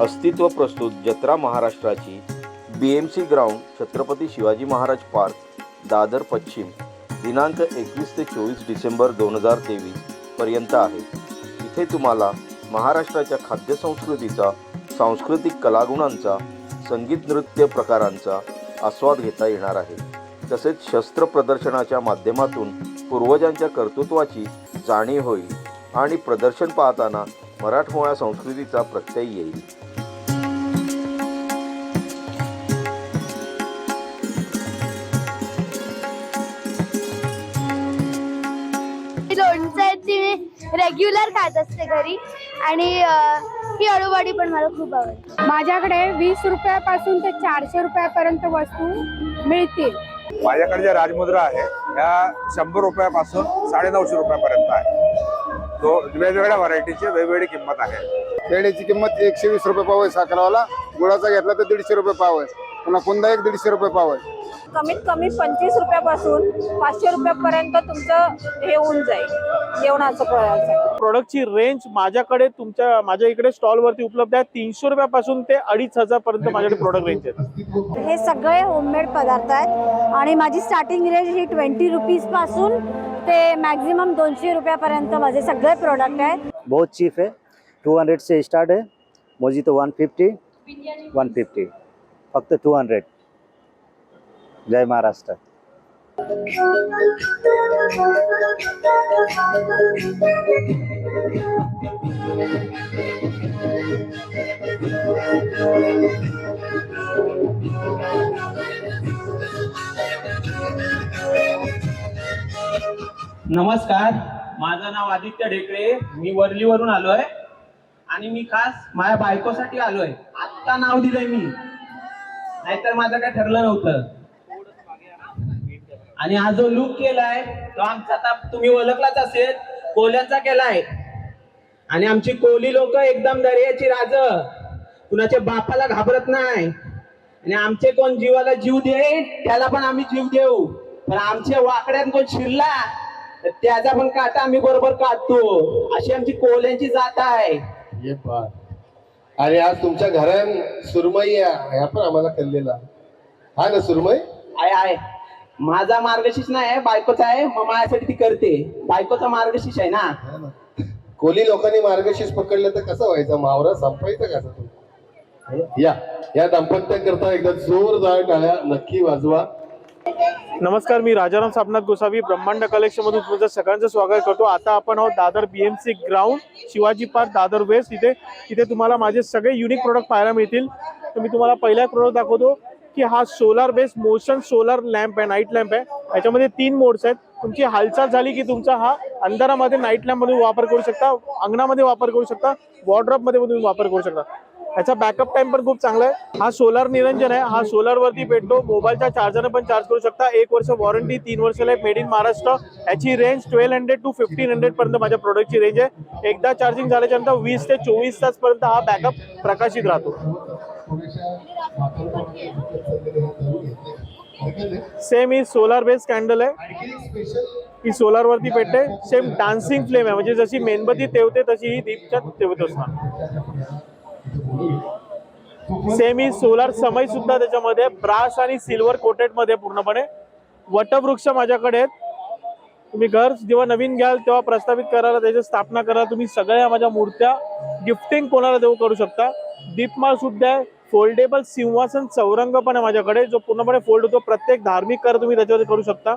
अस्तित्व प्रस्तुत जत्रा महाराष्ट्राची B M C ground Chhatrapati Shivaji Maharaj park Dadar पश्चिम दिनांक एकवीस ते चोवीस डिसेंबर दोन हजार तेवीस पर्यंत आहे. इथे तुम्हाला महाराष्ट्राच्या खाद्यसंस्कृतीचा सांस्कृतिक कलागुणांचा संगीत नृत्य प्रकारांचा आस्वाद घेता येणार आहे. तसेच शस्त्र प्रदर्शनाच्या माध्यमातून पूर्वजांच्या कर्तृत्वाची जाणीव होईल आणि प्रदर्शन पाहताना मराठमोळ्या संस्कृतीचा प्रत्यय येईल. रेग्युलर खात असते घरी. आणि ही अळूवडी पण मला खूप आवडते. माझ्याकडे वीस रुपयापासून ते चारशे रुपयापर्यंत वस्तू मिळतील. माझ्याकडे ज्या राजमुद्रा आहे त्या शंभर रुपयापासून साडेनऊशे रुपयापर्यंत आहे. तो वेगवेगळ्या व्हरायटीची वेगवेगळी किंमत आहे. पेढ्याची किंमत एकशे वीस रुपये पाव आहे साखरवाला. गुळाचा घेतला तर दीडशे रुपये पाव आहे. पुन्हा कुंदा एक दीडशे रुपये पाव आहे. कमीत कमी पंचवीस रुपयापासून पाचशे रुपयापर्यंत तुमचं हे होऊन जाईल जेवणाचं फळाचं प्रोडक्टची रेंज माझ्याकडे तुमच्या माझ्या इकडे स्टॉलवरती उपलब्ध आहे. तीनशे रुपयापासून ते अडीच हजार पर्यंत माझ्याकडे प्रोडक्ट रेंज आहेत. हे सगळे होममेड पदार्थ आहेत. आणि माझी स्टार्टिंग रेंज ही ट्वेंटी रुपीजपासून ते मॅक्झिमम दोनशे रुपयापर्यंत माझे सगळे प्रोडक्ट आहेत. बहुत चीप है। टू हंड्रेड से स्टार्ट है। मोजी तो वन फिफ्टी वन फिफ्टी फक्त टू हंड्रेड जय महाराष्ट्र. नमस्कार माझं नाव आदित्य ढेकळे मी वरलीवरून आलोय आणि मी खास माझ्या बायकोसाठी आलोय. आत्ता नाव दिलंय मी. नाहीतर माझं काय ठरलं नव्हतं. आणि हा जो लुक केलाय तो आमचा आता तुम्ही ओळखलाच असेल कोल्यांचा केलाय. आणि आमची कोली लोक एकदम दर्याची राज. कुणाच्या बापाला घाबरत नाही. आणि आमचे कोण जीवाला जीव दे त्याला पण आम्ही जीव देऊ. पण आमच्या वाकड्यात कोण शिरला तर त्याचा पण काटा आम्ही बरोबर काढतो. अशी आमची कोल्यांची जात आहे. अरे आज तुमच्या घरात सुरमई आहे. ह्या पण आम्हाला कळलेला हा ना सुरमई? आहे आहे. माझा मार्गशीर्ष नाही बायकोचा आहे मग माझ्यासाठी ती करते. बायकोचा मार्गशीर्ष आहे ना? कोली लोकांनी मार्गशीर्ष पकडलं तर कसं व्हायचं? मावरा संपायचं कसं तू या या दाम्पत्याकरता एकदा जोरदार टाळ्या नक्की वाजवा. नमस्कार मी राजाराम सापनाथ गोसावी ब्रह्मांड कलेक्शन मधून तुमचं सगळ्यांचं स्वागत करतो. आता आपण आहोत Dadar BMC ground Shivaji park Dadar west. इथे इथे तुम्हाला माझे सगळे युनिक प्रोडक्ट पाहायला मिळतील. तर मी तुम्हाला पहिला प्रोडक्ट दाखवतो. की हा solar based motion solar lamp आहे नाईट लॅम्प आहे. याच्यामध्ये तीन मोड्स आहेत. तुमची हालचाल झाली की तुमचा हा अंधारामध्ये नाईट लॅम्पमध्ये वापर करू शकता अंगणामध्ये वापर करू शकता वॉर्ड्रॉपमध्ये तुम्ही वापर करू शकता. याचा बॅकअप टाइम पण खूप चांगला आहे. हा सोलार निरंजन आहे. हा सोलारवरती भेटतो मोबाईलच्या चार्जरने पण चार्ज करू शकता. एक वर्ष वॉरंटी तीन वर्ष मेड इन महाराष्ट्र. याची range twelve hundred to fifteen hundred पर्यंत माझ्या प्रोडक्टची रेंज आहे. एकदा चार्जिंग झाल्याच्यानंतर वीस ते चोवीस तास पर्यंत हा बॅकअप प्रकाशित राहतो. सेम ही सोलार बेस्ड कॅन्डल आहे. ही सोलार वरती पेटते. सेम डान्सिंग फ्लेम आहे. म्हणजे जशी मेणबत्ती तेवते तशी ही दीपच्यात तेवत असणार. सेम ही सोलार समय सुद्धा त्याच्यामध्ये ब्रास आणि सिल्वर कोटेडमध्ये पूर्णपणे. वटवृक्ष माझ्याकडे आहेत. तुम्ही घर जेव्हा नवीन घ्याल तेव्हा प्रस्थापित करायला त्याची स्थापना करायला तुम्ही सगळ्या माझ्या मूर्त्या गिफ्टिंग कोणाला देऊ करू शकता. दीपमाळ सुद्धा आहे. फोल्डेबल सिंहासन चौरंग पण आहे माझ्याकडे जो पूर्णपणे फोल्ड होतो प्रत्येक धार्मिक कर तुम्ही त्याच्यावर करू शकता.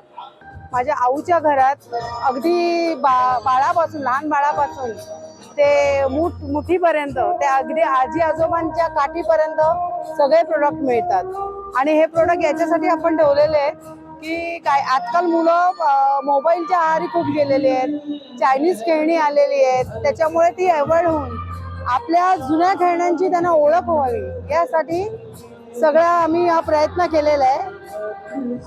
माझ्या आऊच्या घरात अगदी बा बाळापासून लहान बाळापासून ते मुठ मुठीपर्यंत ते अगदी आजी आजोबांच्या काठीपर्यंत सगळे प्रोडक्ट मिळतात. आणि हे प्रोडक्ट याच्यासाठी आपण ठेवलेले आहेत की काय आजकाल मुलं मोबाईलच्या आहारी खूप गेलेली आहेत चायनीज खेळणी आलेली आहेत त्याच्यामुळे ती अवॉइड होऊन आपल्या जुन्या खेळण्यांची त्यांना ओळख व्हावी यासाठी सगळा आम्ही हा प्रयत्न केलेला आहे.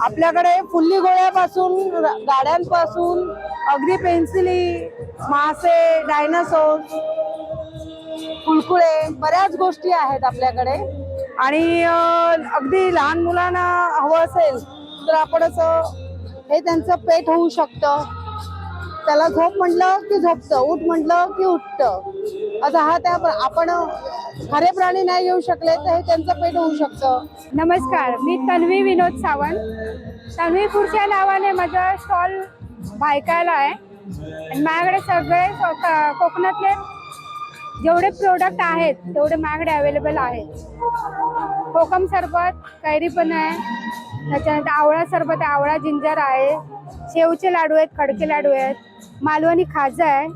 आपल्याकडे फुल्ली गोळ्यापासून गाड्यांपासून अगदी पेन्सिली मासे डायनासोर कुळकुळे बऱ्याच गोष्टी आहेत आपल्याकडे. आणि अगदी लहान मुलांना हवं असेल तर आपण असं हे त्यांचं पेट होऊ शकतं. त्याला झोप म्हटलं की झोपतं उठ म्हटलं की उठतं. आता हा त्या आपण खरे प्राणी नाही घेऊ शकले तर हे त्यांचं पेट होऊ शकतं. नमस्कार मी तन्वी विनोद सावंत. तन्वी फूडच्या नावाने माझा स्टॉल बायकायला आहे. आणि माझ्याकडे सगळे कोकणातले जेवढे प्रोडक्ट आहेत तेवढे माझ्याकडे अवेलेबल आहेत. कोकम सरबत कैरी पण आहे. त्याच्यानंतर आवळा सरबत आहे आवळा जिंजर आहे. शेवचे लाडू आहेत खडके लाडू आहेत. मालवणी खाजा आहे.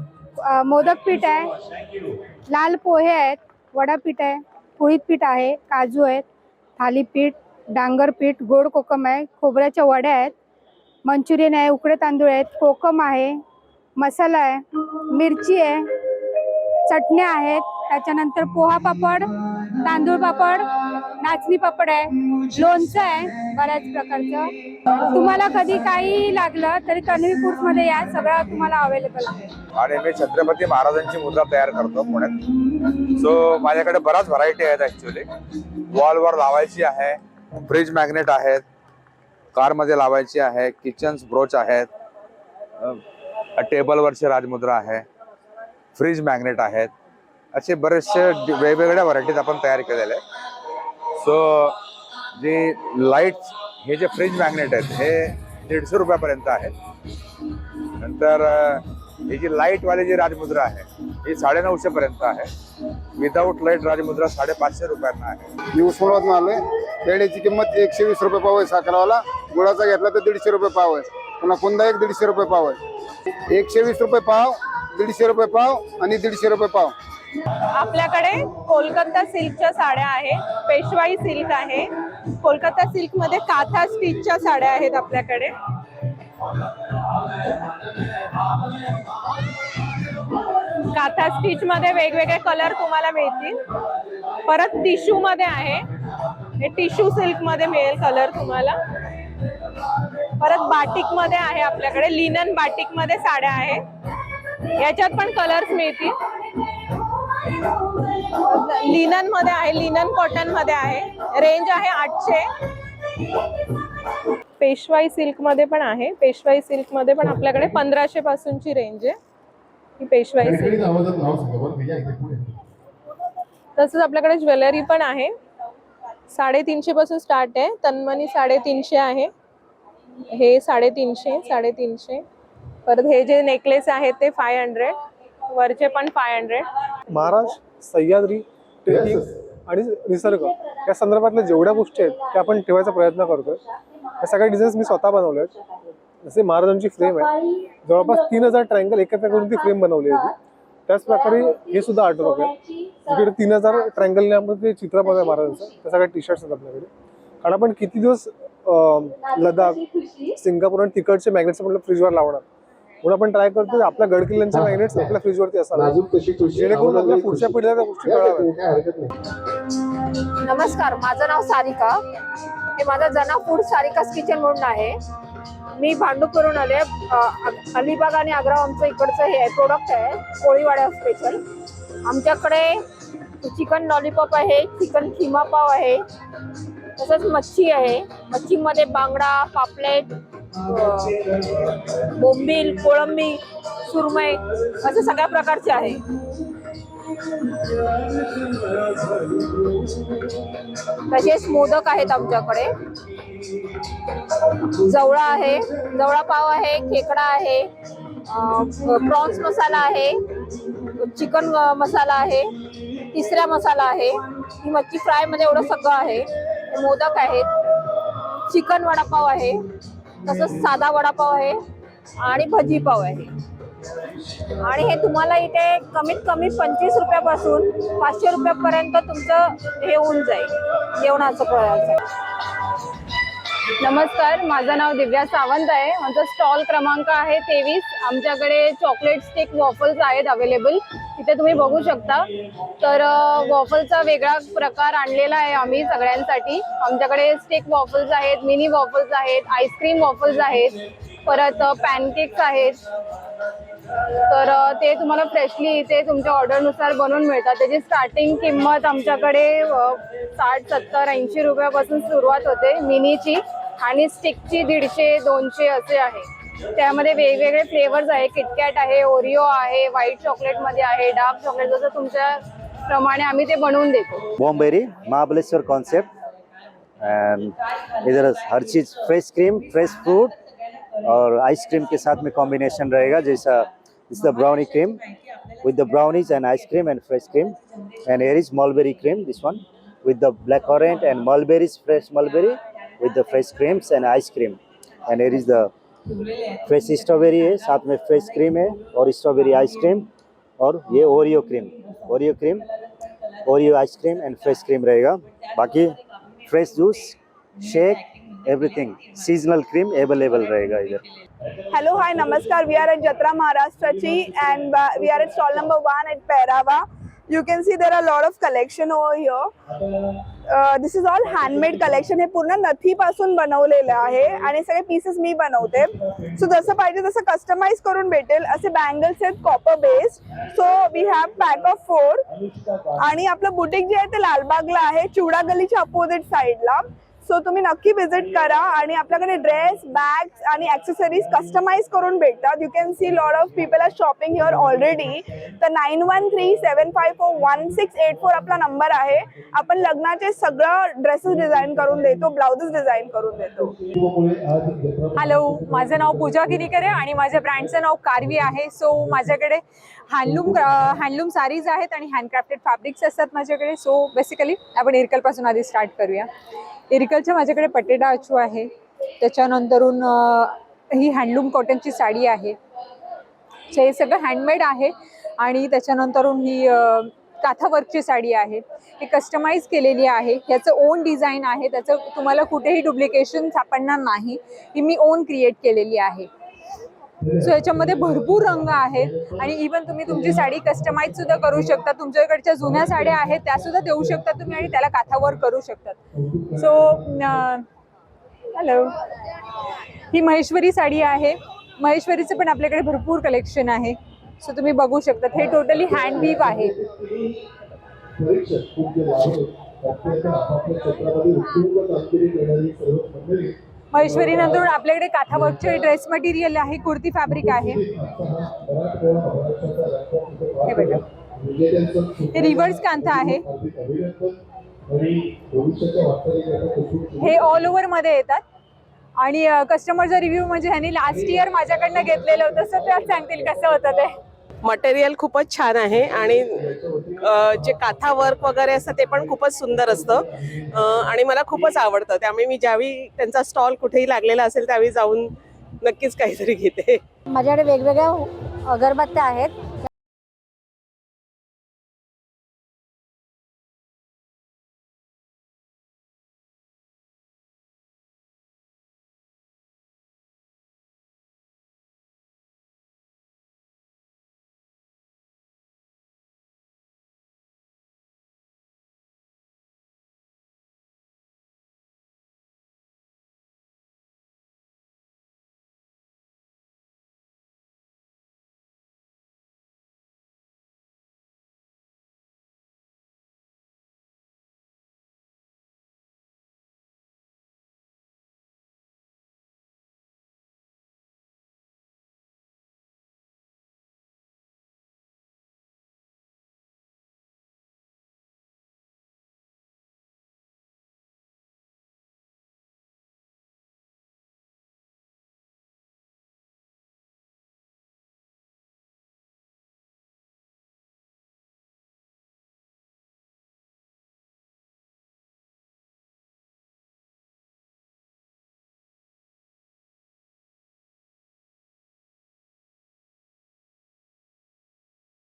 मोदक पीठ आहे. लाल पोहे आहेत वडापीठ आहे पोळीत पीठ आहे काजू आहेत थालीपीठ डांगर पीठ गोड कोकम आहे खोबऱ्याच्या वड्या आहेत मंचुरियन आहे उकडे तांदूळ आहेत कोकम आहे मसाला आहे मिरची आहे चटण्या आहेत त्याच्यानंतर पोहा पापड तांदूळ पापड नाचणी पापड आहे लोणचं आहे बऱ्याच प्रकारचं. तुम्हाला कधी काही लागलं तरी कन्वी फूडमध्ये या सगळं तुम्हाला अवेलेबल आहे. आणि मी छत्रपती महाराजांची मुद्रा तयार करतो पुण्यात. सो माझ्याकडे बराच व्हरायटी आहेत ऍक्च्युली वॉलवर लावायची आहे फ्रीज मॅग्नेट आहेत कारमध्ये लावायची आहे किचन्स ब्रोच आहेत अ, टेबलवरची राजमुद्रा आहे फ्रीज मॅग्नेट आहेत. असे बरेचसे वेगवेगळ्या व्हरायटीज आपण तयार केलेले आहेत. सो जे लाईट्स हे जे फ्रिज मॅग्नेट आहेत हे दीडशे रुपयापर्यंत आहेत. नंतर हे जी लाईटवाली जी राजमुद्रा आहे ही साडे नऊशेपर्यंत आहे. विदाऊट लाइट राजमुद्रा साडेपाचशे रुपयांना आहे. मी उस्मानाबाद आहे. पेढ्याची किंमत एकशे वीस रुपये पाव आहे. साखरवाला गुळाचा घेतला तर दीडशे रुपये पाव आहे. पुन्हा कुंदा एक दीडशे रुपये पाव आहे. एकशे वीस रुपये पाव दीडशे रुपये पाव आणि दीडशे रुपये पाव. आपल्याकडे कोलकाता सिल्कच्या साड्या आहेत पेशवाई सिल्क आहे. कोलकाता सिल्कमध्ये काथा स्टिचच्या साड्या आहेत आपल्याकडे. काथा स्टिच मध्ये वेगवेगळे कलर तुम्हाला मिळतील. परत टिश्यू मध्ये आहे. हे टिश्यू सिल्कमध्ये मिळेल कलर तुम्हाला. परत बाटिकमध्ये आहे आपल्याकडे. लिनन बाटिकमध्ये साड्या आहेत. याच्यात पण कलर्स मिळतील. लिननमध्ये आहे लिनन कॉटनमध्ये आहे. रेंज आहे आठशे. पेशवाई सिल्कमध्ये पण आहे. पेशवाई सिल्कमध्ये पण आपल्याकडे पंधराशे पासूनची रेंज आहे. ही पेशवाई सिल्क. तसंच आपल्याकडे ज्वेलरी पण आहे. साडेतीनशे पासून स्टार्ट आहे. तन्मनी साडेतीनशे आहे. हे साडेतीनशे साडेतीनशे. परत हे जे नेकलेस आहेत ते फाय हंड्रेड वरचे पण five hundred Maharaj Sahyadri trekking आणि निसर्ग या संदर्भातल्या जेवढ्या गोष्टी आहेत त्या आपण ठेवायचा प्रयत्न करतोय. या सगळ्या डिझाईन्स मी स्वतः बनवल्या आहेत जसे महाराजांची फ्रेम आहे. जवळपास तीन हजार ट्रायंगल एकत्र करून ती फ्रेम बनवली आहे ती. त्याच प्रकारे हे सुद्धा आर्टवर्क आहे इकडे तीन हजार ट्रायंगलमध्ये चित्र बघा महाराजांचं. त्या सगळ्या टी शर्ट्स आहेत आपल्याकडे. कारण आपण किती दिवस लडाख सिंगापूर आणि तिकडचे मॅग्नेट्स आपल्या फ्रीजवर लावणार? म्हणून आपण ट्राय करतो आपल्या गड किल्ल्यांचे मॅग्नेट्स आपल्या फ्रीजवरती खुशी जेणेकरून आपल्या पुढच्या पिढीला त्या गोष्टी या कळाव्यात. ठिकाणी काय हरकत नाही. नमस्कार माझं नाव सारिका. हे माझं जना फूड सारिकास किचन म्हणून आहे. मी भांडूपवरून आले. अलिबाग आणि आग्रा आमचं इकडचं हे आहे प्रोडक्ट आहे कोळीवाड्या स्पेशल आमच्याकडे चिकन लॉलीपॉप आहे चिकन खिमा पाव आहे तसंच मच्छी आहे. मच्छीमध्ये बांगडा पापलेट बोंबील कोळंबी सुरमई असे सगळ्या प्रकारचे आहे. तसेच मोदक आहेत आमच्याकडे. जवळा आहे जवळा पाव आहे खेकडा आहे प्रॉन्स मसाला आहे चिकन मसाला आहे तिसरा मसाला आहे. ही मच्छी फ्रायमध्ये एवढं सगळं आहे. मोदक आहेत. चिकन वडापाव आहे. तसंच साधा वडापाव आहे आणि भजी पाव आहे. आणि हे तुम्हाला इथे कमीत कमी पंचवीस रुपयापासून पाचशे रुपयापर्यंत तुमचं हे होऊन जाईल. जेवणाचं पळायचं. नमस्कार माझं नाव दिव्या सावंत आहे. माझा स्टॉल क्रमांक आहे तेवीस. आमच्याकडे चॉकलेट स्टिक वॉफल्स आहेत अवेलेबल तिथे तुम्ही बघू शकता. तर वॉफलचा वेगळा प्रकार आणलेला आहे आम्ही सगळ्यांसाठी. आमच्याकडे स्टिक वॉफल्स आहेत मिनी वॉफल्स आहेत आईस्क्रीम वॉफल्स आहेत. परत पॅनकेक्स आहेत. तर ते तुम्हाला फ्रेशली इथे तुमच्या ऑर्डरनुसार बनवून मिळतात. त्याची स्टार्टिंग किंमत आमच्याकडे साठ सत्तर ऐंशी रुपयापासून सुरुवात होते मिनीची आणि स्टिकची दीडशे दोनशे असे आहे. त्यामध्ये वेगवेगळे फ्लेवर्स आहे किटकॅट आहे ओरिओ आहे व्हाईट चॉकलेटमध्ये आहे डार्क चॉकलेट जसं तुमच्या प्रमाणे आम्ही ते बनवून देतो. बॉम्बेरी महाबलेश्वर कॉन्सेप्ट एंड इधर हर चीज़ फ्रेश क्रीम फ्रेश फ्रूट और आइसक्रीम के साथ में कॉम्बिनेशन रहेगा जैसा is the brownie cream with the brownies and ice cream and fresh cream and here is mulberry cream this one with the black currant and mulberries fresh mulberry with the fresh creams and ice cream and here is the fresh strawberry है साथ में fresh cream है और strawberry ice cream और ये Oreo cream Oreo cream Oreo ice cream and fresh cream रहेगा बाकी fresh juice शेक Everything seasonal cream available रहेगा इधर। हॅलो हाय नमस्कार। वी आर एट जत्रा महाराष्ट्राची and we are at stall number one eight पेरावा you can see there are lot of collection over here this is all handmade collection हे पूर्ण नथीपासून बनवलेलं आहे आणि सगळे पीसेस मी बनवते. सो जसं पाहिजे तसं कस्टमाइज करून भेटेल. असे बँगल्स आहेत copper based so we have pack of four आणि आपलं बुटीक जे आहे ते लालबागला आहे चिवडा गलीच्या अपोजिट साईडला सो तुम्ही नक्की व्हिजिट करा आणि आपल्याकडे ड्रेस बॅग्स आणि ॲक्सेसरीज कस्टमाइज करून भेटतात. You can see lot of people are shopping here already तर nine one three seven five four one six eight four आपला नंबर आहे. आपण लग्नाचे सगळं ड्रेसेस डिझाईन करून देतो ब्लाउजेस डिझाईन करून देतो. हॅलो माझं नाव पूजा गिरीकर आहे आणि माझ्या ब्रँडचं नाव कारवी आहे. सो माझ्याकडे हँडलूम हँडलूम साडीज आहेत आणि हँडक्राफ्टेड फॅब्रिक्स असतात माझ्याकडे. सो बेसिकली आपण इरकलपासून आधी स्टार्ट करूया. एरिकलच्या माझ्याकडे पटेडा अचू आहे. त्याच्यानंतरून ही हँडलूम कॉटनची साडी आहे. सो हे सगळं हँडमेड आहे आणि त्याच्यानंतरून ही काथावर्कची काथा वर्कची साडी आहे. ही कस्टमाइज केलेली आहे. याचं ओन डिझाईन आहे. त्याचं तुम्हाला कुठेही डुप्लिकेशन सापडणार नाही. ही मी ओन क्रिएट केलेली आहे. सो याच्यामध्ये भरपूर रंग आहेत. आणि इवन तुम्ही तुमची साडी कस्टमाइज सुद्धा करू शकता. तुमच्याकडच्या जुन्या साड्या आहेत त्या सुद्धा देऊ शकता तुम्ही आणि त्याला काथावर करू शकतात सो हॅलो ही महेश्वरी साडी आहे. महेश्वरीचं पण आपल्याकडे भरपूर कलेक्शन आहे. सो तुम्ही बघू शकता. हे टोटली हँड वीव आहे ऐश्वरी खूप महेश्वरी आपल्याकडे काथावर्कचे ड्रेस मटेरियल आहे कुर्ती फॅब्रिक आहे. मराठवाडा हे बघा. हे रिव्हर्स कांथा आहे. हे ऑल ओव्हरमध्ये येतात. आणि कस्टमरचा रिव्ह्यू म्हणजे ह्यांनी लास्ट इयर माझ्याकडनं घेतलेलं होतं. सर त्यात सांगतील कसं होतं ते? मटेरियल खूपच छान आहे आणि जे काथा वर्क वगैरे असतं ते पण खूपच सुंदर असतं. आणि मला खूपच आवडतं. त्यामुळे मी ज्यावेळी त्यांचा स्टॉल कुठेही लागलेला असेल त्यावेळी जाऊन नक्कीच काहीतरी घेते. माझ्याकडे वेगवेगळ्या अगरबत्त्या आहेत.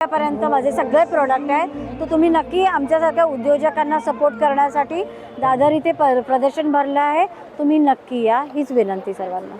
आतापर्यंत माझे सगळे प्रोडक्ट आहेत. तर तुम्ही नक्की आमच्यासारख्या उद्योजकांना सपोर्ट करण्यासाठी दादर इथे प प्रदर्शन भरलं आहे. तुम्ही नक्की या. हीच विनंती सर्वांना.